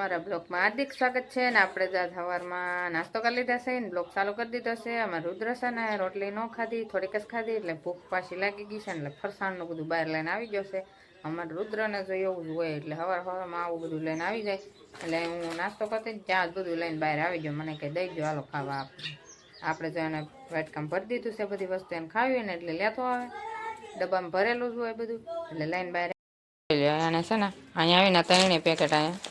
અમારા બ્લોગમાં હાર્દિક સ્વાગત છે ને આપણે જ સવારમાં નાસ્તો કરી લીધા છે ને બ્લોગ ચાલુ કરી દીધો છે. અમે રુદ્ર છે ને રોટલી ન ખાધી, થોડીક જ ખાધી એટલે ભૂખ પાછી લાગી ગઈ છે એટલે ફરસાણનું બધું બહાર લઈને આવી ગયો છે. અમારે રુદ્રને જો એવું હોય એટલે હવાર સવારમાં આવું બધું લઈને આવી જાય. એટલે હું નાસ્તો કરતી ત્યાં જ બધું લઈને બહાર આવી ગયો. મને કે દઈ દો, હાલો, ખાવા આપણે. આપણે જો એને વાટકામ ભરી દીધું છે બધી વસ્તુ એને ખાવી ને એટલે લેતો આવે. ડબ્બામાં ભરેલું જ હોય બધું. એટલે લઈને બહાર એને છે ને, અહીંયા આવીને ત્રણે પેકેટ અહીંયા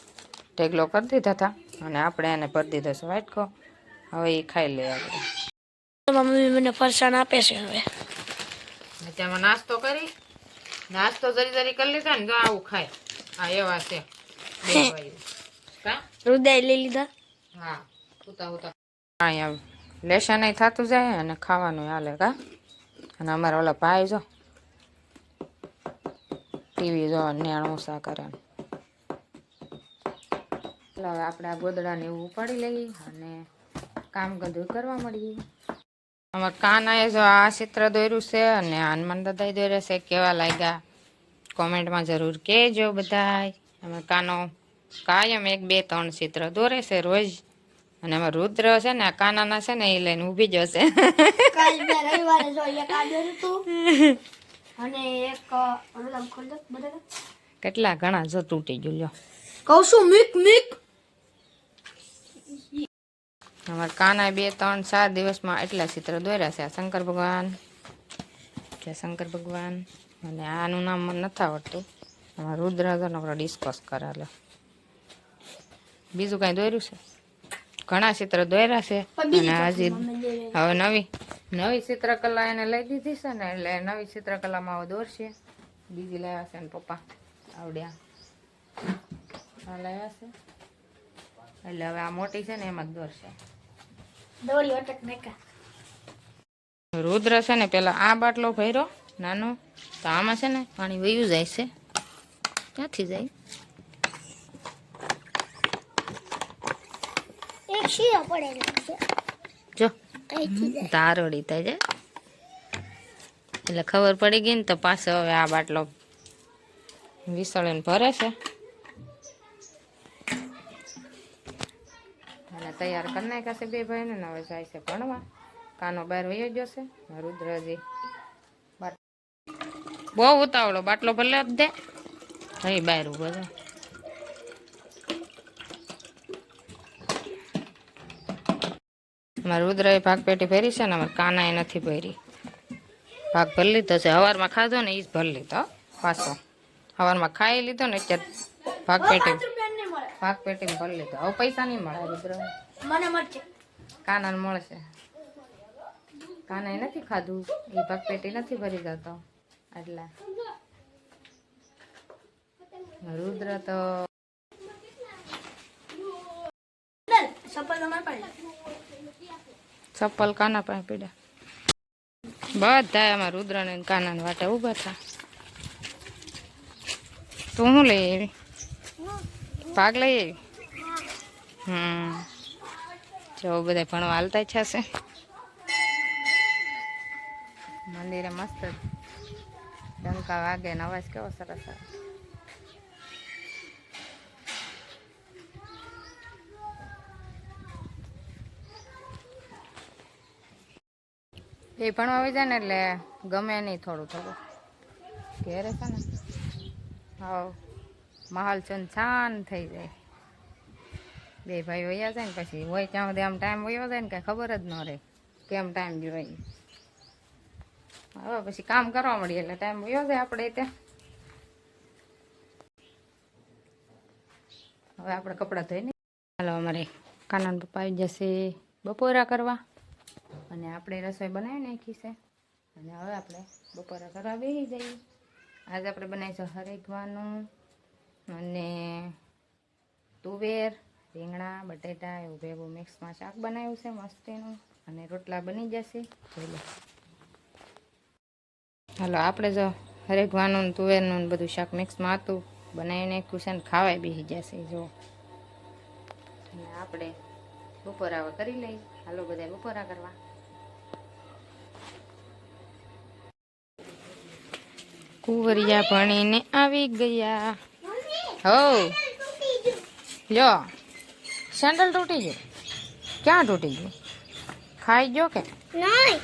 ઢેગલો કરી દીધા હતા અને આપણે એને ભરી દીધો છે વાટકો. હવે એ ખાઈ લઈએ આપણે. મમ્મી મને ફરસાણ આપે છે હવે. તેમાં નાસ્તો કરી? નાસ્તો જરી જરી કરી લીધા ને જો આવું ખાય. હા એવા છે. હૃદય લઈ લીધા? હા ઉતા ઉતા. અહીંયા લેશન થતું જાય અને ખાવાનું હાલે કા? અને અમારા ઓલા ભાઈ જો. ટીવી જો નેણું સા કરે. એટલે હવે આપણે આ ગોદડાને એવું ઉપાડી લઈએ અને કામ બધું કરવા મળીએ અમાર કાનાએ જો આ ચિત્ર દોર્યું છે અને હનુમાન દાદાએ દોર્યા છે કેવા લાગ્યા? કોમેન્ટમાં જરૂર કહેજો બધાય. અમે કાનો કાયમ એક બે ત્રણ ચિત્ર દોરે છે રોજ. અને એમાં રુદ્ર છે ને કાનાના છે ને એ લઈને ઊભી જશે કેટલા ઘણા જો તૂટી ગયું લ્યો. કહું છું મીક મીક. અમારા કાના બે ત્રણ ચાર દિવસમાં એટલા ચિત્ર દોર્યા છે. આ શંકર ભગવાન. કે શંકર ભગવાન. અને આનું નામ મને નથી આવડતું. અમારા રુદ્ર તો નકરો ડિસ્કસ કરેલો. બીજું કાંઈ દોર્યું છે? ઘણા ચિત્ર દોર્યા છે. અને હજી હવે નવી નવી ચિત્રકલા એને લઈ દીધી છે ને એટલે નવી ચિત્રકલામાં હવે દોરશે. બીજી લાવ્યા છે ને પપ્પા. આવડ્યા. લાવ્યા છે. એટલે હવે આ મોટી છે ને એમાં જ દોરશે. દોરી અટક મેકા રુદ્ર છે ને પેલા આ બાટલો ભર્યો નાનો તો આમાં છે ને પાણી વયું જાય છે. ક્યાંથી જાય? એક શીરો પડેલો છે. જો તારોડી થાય છે એટલે ખબર પડી ગઈ ને તો પાછો હવે આ બાટલો વિસળીને ભરે છે. તૈયાર કરી નાખ્યા છે બે ભાઈને ને હવે જાય છે ભણવા. કાનો બહાર વહી ગયો છે. રુદ્રજી. બહુ ઉતાવળો બાટલો ભલે જ દે. અહીં બહાર ઊભો છે અમારે રુદ્રએ ભાગ પેટી ભરી છે ને અમારે કાનાએ નથી ભરી. ભાગ ભરી લીધો છે. સવારમાં ખાધો ને એ જ ભરી લીધો પાછો. સવારમાં ખાઈ લીધો ને અત્યારે ભાગ પેટી ભાગ પેટી ભરી લીધો. હવે પૈસા નહીં મળે. રુદ્ર મને મળશે કાના મળશે. કાનાએ નથી ખાધું. એ પેટી નથી ભરી જતો. એટલે. રુદ્ર તો પડે ચપ્પલ કાના પાસે પીડ્યા બધા એમાં રુદ્ર ને કાના વાટે ઊભા હતા તું શું લઈ આવી? ભાગ લઈ આવી? હમ. જો બધા ભણવા હાલતા છે મંદિરે મસ્ત ડંકા વાગે ને અવાજ કેવો સરસ આવે. એ ભણવા આવી જાય ને એટલે ગમે નહીં થોડું થોડું. ઘેરે છે ને, હાવ માહોલ શાંત થઈ જાય. બે ભાઈ વયા જાય ને પછી હોય ત્યાં સુધી આમ ટાઈમ વયો જાય ને કાંઈ ખબર જ ન રહે કેમ ટાઈમ જોઈ. હવે પછી કામ કરવા મળીએ એટલે ટાઈમ વયો જાય આપણે ત્યાં. હવે આપણે કપડાં ધોઈને ચાલો અમારે કાનન પપ્પા આવી જશે બપોરા કરવા. અને આપણે રસોઈ બનાવી નાખી છે. અને હવે આપણે બપોરા કરવા બેસી જઈએ. આજે આપણે બનાવીશું હરેકવાનું અને તુવેર રીંગણા, બટેટા એવું ભેગું મિક્સમાં શાક બનાવ્યું છે મસ્તીનું અને રોટલા બની જશે. જોઈ લો. હાલો, આપણે જો હરેકવાનું વાનું તુવેરનું બધું શાક મિક્સમાં હતું, બનાવીને કુશન ખાવાય બેસી જશે, જો. અને આપણે બપોરા કરી લઈએ હાલો બધા બપોરા કરવા. કુવરિયા ભણીને આવી ગયા. હો. લ્યો સેન્ડલ તૂટી ગયું ક્યાં તૂટી ગયું ખાઈ ગયો કે નહીં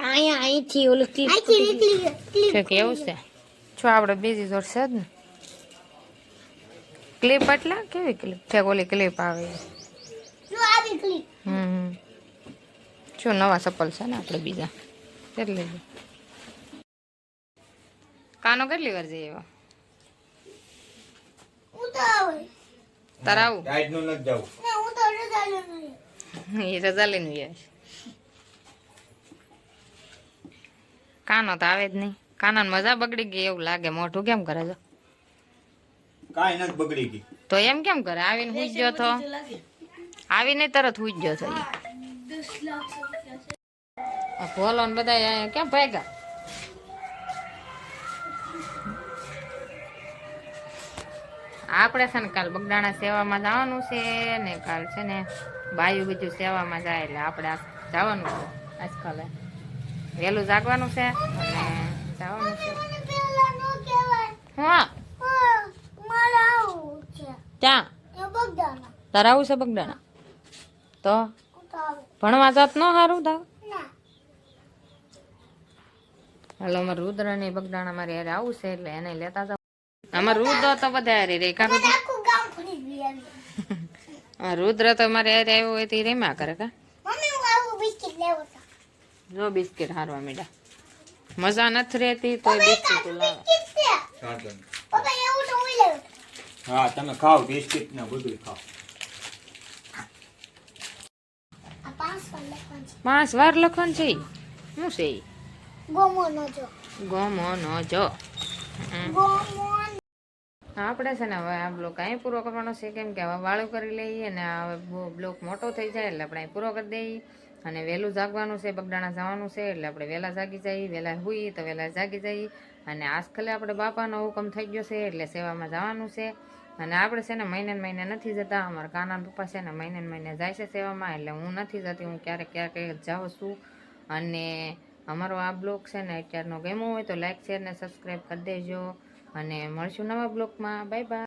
અહીંયા અહીંથી ઓલું ક્લિપ અહીંથી નીકળી ક્લિપ છે કે એવું છે જો આપણે બીજી જોડ છે જ ને ક્લિપ એટલે કેવી ક્લિપ છે ઓલી ક્લિપ આવે એ. જો આવી ક્લિપ હમ શું નવા ચપ્પલ છે ને આપણે બીજા કેટલી દી? કાનો કેટલી વાર જઈએ એવા હું તો આવે તારે આવું? ટાઈટનું નથી જવું. ના હું તો રજા લેવાની એ રજા લઈને જાય કાનો તો આવે જ નહીં. કાના મજા બગડી ગઈ એવું લાગે. મોઢું કેમ કરે છો? કાંઈ નથી બગડી ગઈ. તો એમ કેમ કરે? આવીને હુઈ ગયો તો. આવીને તરત હુઈ ગયો તો ભોલો ને બધા કેમ ભાગ્યા આપણે છે ને કાલ બગડાણા સેવામાં જવાનું છે ને કાલ છે ને બાયુ બીજું સેવામાં જાય એટલે આપણે જવાનું છે આજકાલે. વહેલું જાગવાનું છે અને જવાનું છે. હા. મારે ત્યાં તારા આવું છે બગડાણા તો? ભણવા જાત ન સારું તાર હાલો, અમારે રુદ્ર ને બગડાણા મારી યારે આવું છે એટલે એને લેતા જાવ અમારે રુદ્ર તો બધા હારે રે કાં મને આખું ગામ ફરી ગઈ આવી. આ રુદ્ર તો મારે હારે આવ્યો હોય તો ઈ રેમ્યા કરે કા? મમ્મી હું આવું બિસ્કિટ લેવો તો જો બિસ્કિટ હારવા મીડા. મજા નથી રહેતી તો બિસ્કિટ લાવે. બિસ્કિટ છે. સાચું. પપ્પા એવું તો હું લેવું. હા તમે ખાઓ બિસ્કિટ ને બધું ખાઓ. આ પાંચ વાર લખવાનું છે. પાંચ વાર લખવાનું છે ઈ. શું છે ઈ? ગોમો નો જો. ગમો ન જો. ગોમો આપણે છે ને હવે આ બ્લોક અહીં પૂરો કરવાનો છે. કેમ કે હવે વાળું કરી લઈએ અને હવે બ્લોક મોટો થઈ જાય એટલે આપણે અહીં પૂરો કરી દઈએ. અને વહેલું જાગવાનું છે, બગડાણા જવાનું છે, એટલે આપણે વહેલા જાગી જઈએ. વહેલા હોઈએ તો વહેલા જાગી જઈએ. અને આજકાલે આપણે બાપાનો હુકમ થઈ ગયો છે, એટલે સેવામાં જવાનું છે. અને આપણે છે ને મહિને મહિને નથી જતા. અમારા કાના પપ્પા છે ને મહિને મહિને જાય છે સેવામાં, એટલે હું નથી જતી. હું ક્યારેક ક્યારેક જાઉં છું. અને અમારો આ બ્લોગ છે ને અત્યારનો ગેમો હોય તો લાઈક, શેર ને સબસ્ક્રાઈબ કરી દેજો. અને મળશું નવા બ્લોગમાં. Bye bye.